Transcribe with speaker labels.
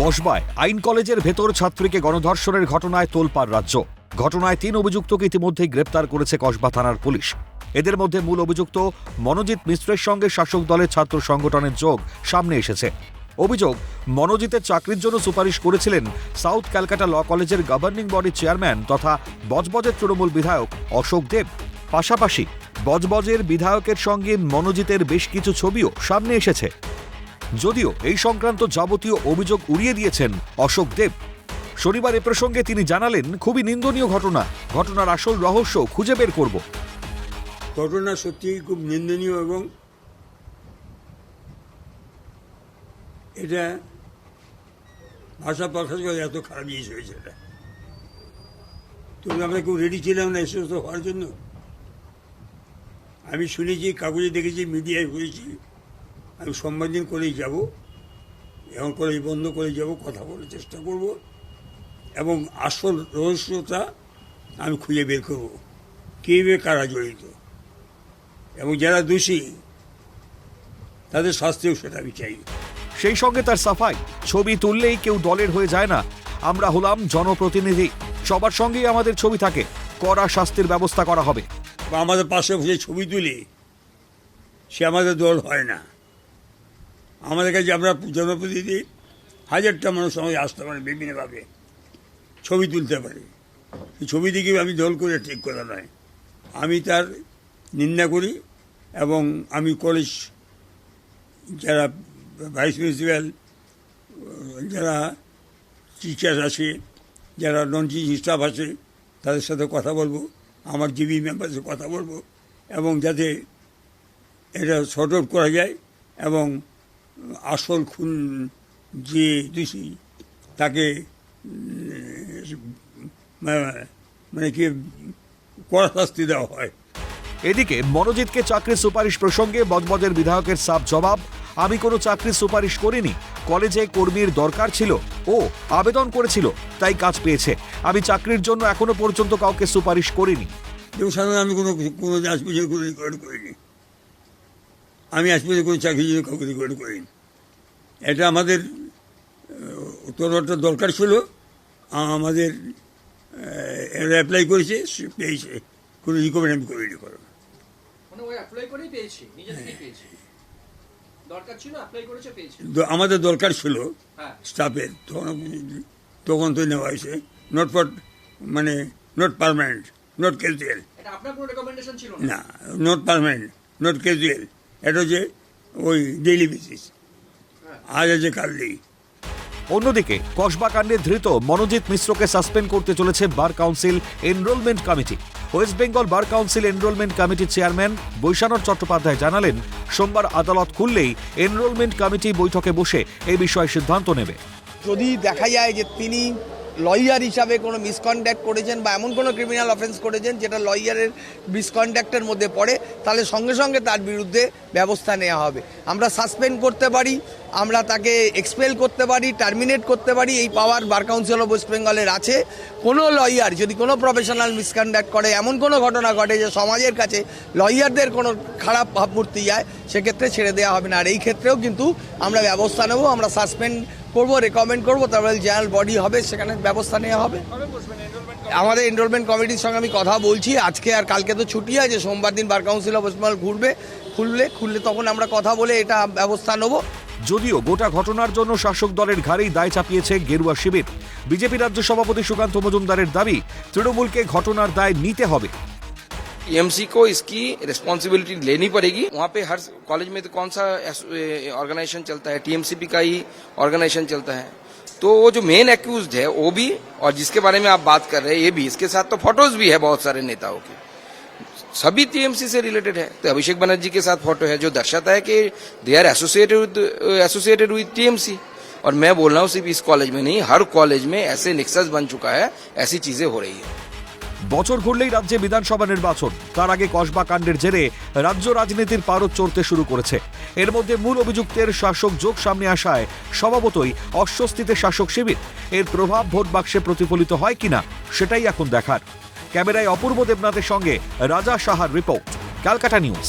Speaker 1: কসবায় আইন কলেজের ভেতর ছাত্রীকে গণধর্ষণের ঘটনায় তোলপাড় রাজ্য। ঘটনায় তিন অভিযুক্তকে ইতিমধ্যেই গ্রেপ্তার করেছে কসবা থানার পুলিশ। এদের মধ্যে মূল অভিযুক্ত মনোজিৎ মিশ্রের সঙ্গে শাসক দলের ছাত্র সংগঠনের যোগ সামনে এসেছে। অভিযোগ, মনোজিতের চাকরির জন্য সুপারিশ করেছিলেন সাউথ ক্যালকাটা ল কলেজের গভর্নিং বডির চেয়ারম্যান তথা বজবজের তৃণমূল বিধায়ক অশোক দেব। পাশাপাশি বজবজের বিধায়কের সঙ্গে মনোজিতের বেশ কিছু ছবিও সামনে এসেছে। যদিও এই সংক্রান্ত যাবতীয় অভিযোগ উড়িয়ে দিয়েছেন অশোক দেব। শনিবার এ প্রসঙ্গে তিনি জানালেন, খুবই নিন্দনীয় ঘটনা। ঘটনার আসল রহস্য খুঁজে বের করব।
Speaker 2: ঘটনা সত্যিই খুব নিন্দনীয় এবং এটা ভাষা প্রকাশ করে এত খারাপ জিনিস হয়েছে এটা। তবে আমরা কেউ রেডি ছিলাম না এসে হওয়ার জন্য। আমি শুনেছি, কাগজে দেখেছি, মিডিয়ায় হয়েছি আমি সোমবার দিন করেই যাব। এখন করেই বন্ধ করে যাব কথা বলার চেষ্টা করব। এবং আসল রহস্যটা আমি খুঁজে বের করব। কে বে কারা জড়িত? এবং যারা দোষী তাদের শাস্তিও সেটা আমি চাই।
Speaker 1: সেই সঙ্গে তার সাফাই ছবি তুললেই কেউ দলের হয়ে যায় না। আমরা হলাম জনপ্রতিনিধি। সবার সঙ্গেই আমাদের ছবি থাকে। কড়া শাস্তির ব্যবস্থা করা হবে।
Speaker 2: বা আমাদের পাশে বসে ছবি তুলি সে আমাদের দল হয় না। আমাদের কাছে আমরা জনপ্রতিনিধি হাজারটা মানুষ আমাকে আসতে পারে বিভিন্নভাবে। ছবি তুলতে পারে। ছবি দেখে আমি দল করে ঠিক কথা নয়। আমি তার নিন্দা করি এবং আমি কলেজ যারা ভাইস প্রিন্সিপাল, যারা টিচার আছে, যারা নন টিচিং স্টাফ আছে, তাদের সাথে কথা বলব, আমার জিবি মেম্বারসের কথা বলব এবং যাতে এটা শর্ট আউট করা যায় এবং আসল খুন যে দোষী তাকে মানে কি কড়া শাস্তি দেওয়া হয়।
Speaker 1: এদিকে মনোজিৎকে চাকরির সুপারিশ প্রসঙ্গে বজবজের বিধায়কের সাফ জবাব আমি কোনো চাকরির সুপারিশ করিনি। কলেজে কর্মীর দরকার ছিল। ও আবেদন করেছিল তাই কাজ পেয়েছে। আমি চাকরির জন্য এখনও পর্যন্ত কাউকে সুপারিশ করিনি।
Speaker 2: আমি কোনো কোনো আজ পর্যন্ত কোনো রেকর্ড করিনি। আমি আজ পর্যন্ত কোনো চাকরির জন্য কাউকে রেকর্ড করিনি। এটা আমাদের তোরটা দরকার ছিল। আমাদের এরা অ্যাপ্লাই করেছে পেয়েছে। কোনো রিকমেন্ড আমি করিনি করো
Speaker 3: মানে
Speaker 2: আমাদের দরকার ছিল
Speaker 3: হ্যাঁ।
Speaker 2: স্টাফের তখন তখন তো নেওয়া হয়েছে। নট ফর মানে নট পারমানেন্ট নট ক্যাজুয়াল
Speaker 3: না?
Speaker 2: নট পারমানেন্ট নট ক্যাজুয়াল এটা হচ্ছে ওই ডেইলি বেসিস আজ আছে কাল নেই
Speaker 1: অন্যদিকে কসবা কাণ্ডে ধৃত মনোজিৎ মিশ্রকে সাসপেন্ড করতে চলেছে bar council enrolment committee. West Bengal bar council enrolment কমিটির চেয়ারম্যান বৈশানর চট্টোপাধ্যায় জানালেন সোমবার আদালত খুললেই এনরোলমেন্ট কমিটি বৈঠকে বসে এ বিষয়ে সিদ্ধান্ত নেবে।
Speaker 4: যদি দেখা যায় যে তিনি লয়ার হিসাবে কোনো মিসকন্ডাক্ট করেছেন বা এমন কোনো ক্রিমিনাল অফেন্স করেছেন যেটা লয়ারের মিসকন্ডাক্টের মধ্যে পড়ে, তাহলে সঙ্গে সঙ্গে তার বিরুদ্ধে ব্যবস্থা নেওয়া হবে। আমরা সাসপেন্ড করতে পারি, আমরা তাকে এক্সপেল করতে পারি টার্মিনেট করতে পারি, এই power bar council of west বেঙ্গলের আছে। কোনো লয়ার যদি কোনো প্রফেশনাল মিসকন্ডাক্ট করে, এমন কোনো ঘটনা ঘটে যে সমাজের কাছে লয়ারদের কোনো খারাপ ভাবমূর্তি যায়, সেক্ষেত্রে ছেড়ে দেওয়া হবে না। আর এই ক্ষেত্রেও কিন্তু আমরা ব্যবস্থা নেব, আমরা সাসপেন্ড করব রেকমেন্ড করব, তারপরে জেনারেল বডি হবে সেখানে ব্যবস্থা নেওয়া হবে। আমাদের এনরোলমেন্ট কমিটির সঙ্গে আমি কথা বলছি, আজকে আর কালকে তো ছুটি আছে, সোমবার দিন বার কাউন্সিল অফ ওয়েস্টবেঙ্গল ঘুরবে, খুললে খুললে তখন আমরা কথা বলে এটা ব্যবস্থা নেব।
Speaker 1: যদিও গোটা ঘটনার জন্য শাসক দলের ঘাড়েই দায় চাপিয়েছে গেরুয়া শিবির। বিজেপি রাজ্য সভাপতি সুকান্ত মজুমদারের দাবি, তৃণমূলকে ঘটনার দায় নিতে হবে।
Speaker 5: टीएमसी को इसकी रिस्पॉन्सिबिलिटी लेनी पड़ेगी। वहाँ पे हर कॉलेज में तो कौन सा ऑर्गेनाइजेशन चलता है? टीएमसीपी का ही ऑर्गेनाइजेशन चलता है। तो वो जो मेन एक्यूज है, वो भी, और जिसके बारे में आप बात कर रहे हैं, ये भी। इसके साथ तो फ़ोटोज़ भी है बहुत सारे नेताओं के। सभी टीएमसी से रिलेटेड है। तो अभिषेक बनर्जी के साथ फ़ोटो है, जो दर्शाता है कि they are associated associated with TMC और मैं बोल रहा हूँ सिर्फ़ इस कॉलेज में नहीं, हर कॉलेज में ऐसे निक्सस बन चुका है, ऐसी चीज़ें हो रही है।
Speaker 1: বছর ঘুরলেই রাজ্যে বিধানসভা নির্বাচন। তার আগে কসবা কাণ্ডের জেরে রাজ্য রাজনীতির পারদ চড়তে শুরু করেছে। এর মধ্যে মূল অভিযুক্তের শাসক যোগ সামনে আসায় স্বভাবতই অস্বস্তিতে শাসক শিবির। এর প্রভাব ভোট বাক্সে প্রতিফলিত হয় কিনা, সেটাই এখন দেখার। ক্যামেরায় অপূর্ব দেবনাথের সঙ্গে রাজা সাহার রিপোর্ট, ক্যালকাটা নিউজ।